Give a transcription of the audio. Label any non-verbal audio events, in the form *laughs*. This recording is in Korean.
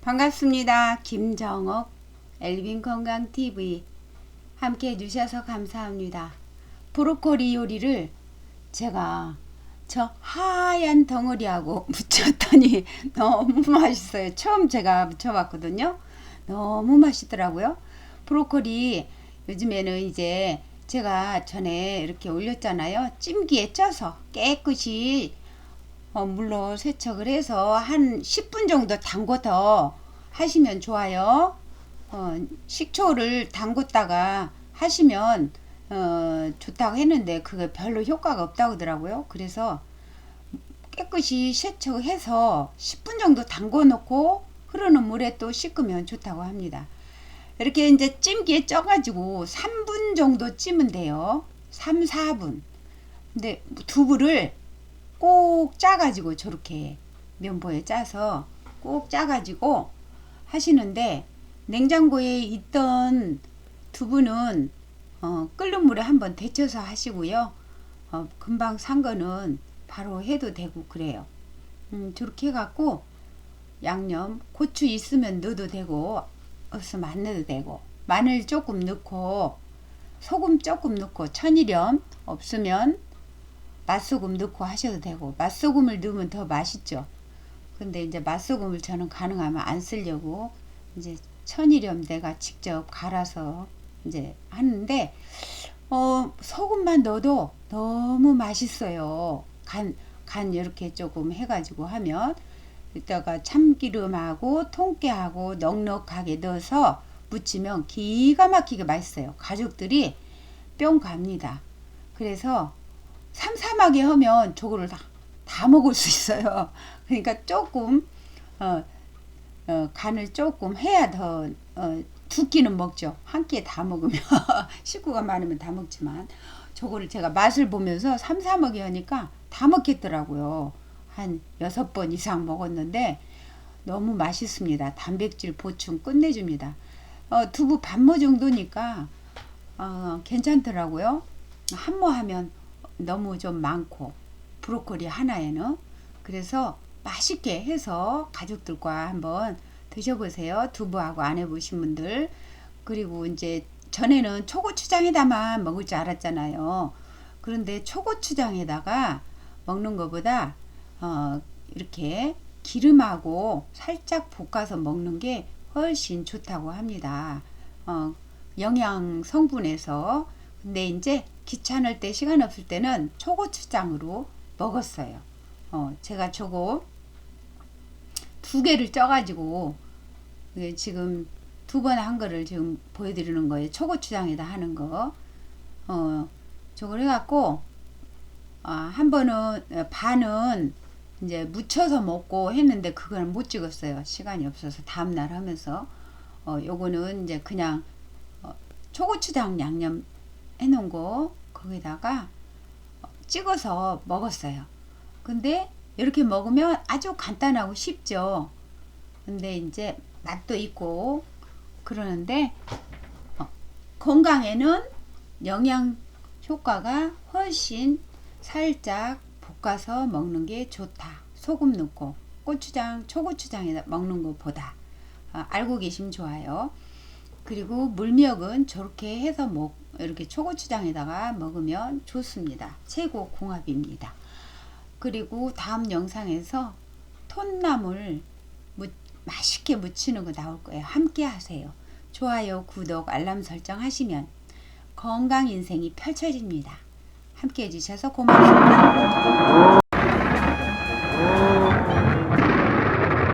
반갑습니다. 김정옥 엘빈 건강 TV 함께 해주셔서 감사합니다. 브로콜리 요리를 제가 저 하얀 덩어리하고 *laughs* 무쳤더니 너무 맛있어요. 처음 제가 무쳐봤거든요. 너무 맛있더라고요. 브로콜리 요즘에는 이제 제가 전에 이렇게 올렸잖아요. 찜기에 쪄서 깨끗이 어, 물로 세척을 해서 한 10분 정도 담궈서 하시면 좋아요. 어, 식초를 담궜다가 하시면 어, 좋다고 했는데 그게 별로 효과가 없다고 하더라고요. 그래서 깨끗이 세척해서 10분 정도 담궈 놓고 흐르는 물에 또 씻으면 좋다고 합니다. 이렇게 이제 찜기에 쪄가지고 3분 정도 찌면 돼요. 3, 4분. 근데 두부를 꼭 짜가지고 저렇게 면보에 짜서 꼭 짜가지고 하시는데 냉장고에 있던 두부는 어, 끓는 물에 한번 데쳐서 하시고요. 어, 금방 산 거는 바로 해도 되고 그래요. 음, 저렇게 해갖고 양념 고추 있으면 넣어도 되고 없으면 안 넣어도 되고 마늘 조금 넣고 소금 조금 넣고 천일염 없으면 맛소금 넣고 하셔도 되고 맛소금을 넣으면 더 맛있죠. 근데 이제 맛소금을 저는 가능하면 안 쓰려고 이제 천일염 내가 직접 갈아서 이제 하는데 어 소금만 넣어도 너무 맛있어요. 간, 간 이렇게 조금 해가지고 하면 이따가 참기름하고 통깨하고 넉넉하게 넣어서 무치면 기가 막히게 맛있어요. 가족들이 뿅 갑니다. 그래서 삼삼하게 하면 저거를 다, 다 먹을 수 있어요. *laughs* 그러니까 조금 어, 어, 간을 조금 해야 더 어, 두 끼는 먹죠. 한 끼에 다 먹으면 *laughs* 식구가 많으면 다 먹지만 저거를 제가 맛을 보면서 삼삼하게 하니까 다 먹겠더라고요. 한 여섯 번 이상 먹었는데 너무 맛있습니다. 단백질 보충 끝내줍니다. 어, 두부 반모 정도니까 어, 괜찮더라고요. 한모 하면 너무 좀 많고 브로콜리 하나에는 그래서 맛있게 해서 가족들과 한번 드셔보세요. 두부하고 안 해보신 분들 그리고 이제 전에는 초고추장에다만 먹을 줄 알았잖아요. 그런데 초고추장에다가 먹는 것보다 어, 이렇게 기름하고 살짝 볶아서 먹는 게 훨씬 좋다고 합니다. 어, 영양 성분에서 근데 이제 귀찮을 때 시간 없을 때는 초고추장으로 먹었어요. 어, 제가 저거 두 개를 쪄가지고 지금 두 번 한 거를 지금 보여드리는 거예요. 초고추장에다 하는 거. 어, 저걸 해갖고 아, 한 번은 어, 반은 이제 무쳐서 먹고 했는데 그거는 못 찍었어요. 시간이 없어서 다음날 하면서 어, 요거는 이제 그냥 어, 초고추장 양념 해놓은 거 거기다가 찍어서 먹었어요. 근데 이렇게 먹으면 아주 간단하고 쉽죠. 근데 이제 맛도 있고 그러는데 어, 건강에는 영양 효과가 훨씬 살짝 볶아서 먹는 게 좋다. 소금 넣고 고추장, 초고추장에다 먹는 것보다 아, 알고 계시면 좋아요. 그리고 물미역은 저렇게 해서 먹 이렇게 초고추장에다가 먹으면 좋습니다. 최고 궁합입니다. 그리고 다음 영상에서 톤나물 무, 맛있게 무치는 거 나올 거예요. 함께 하세요. 좋아요, 구독, 알람 설정 하시면 건강 인생이 펼쳐집니다. 함께 해주셔서 고맙습니다.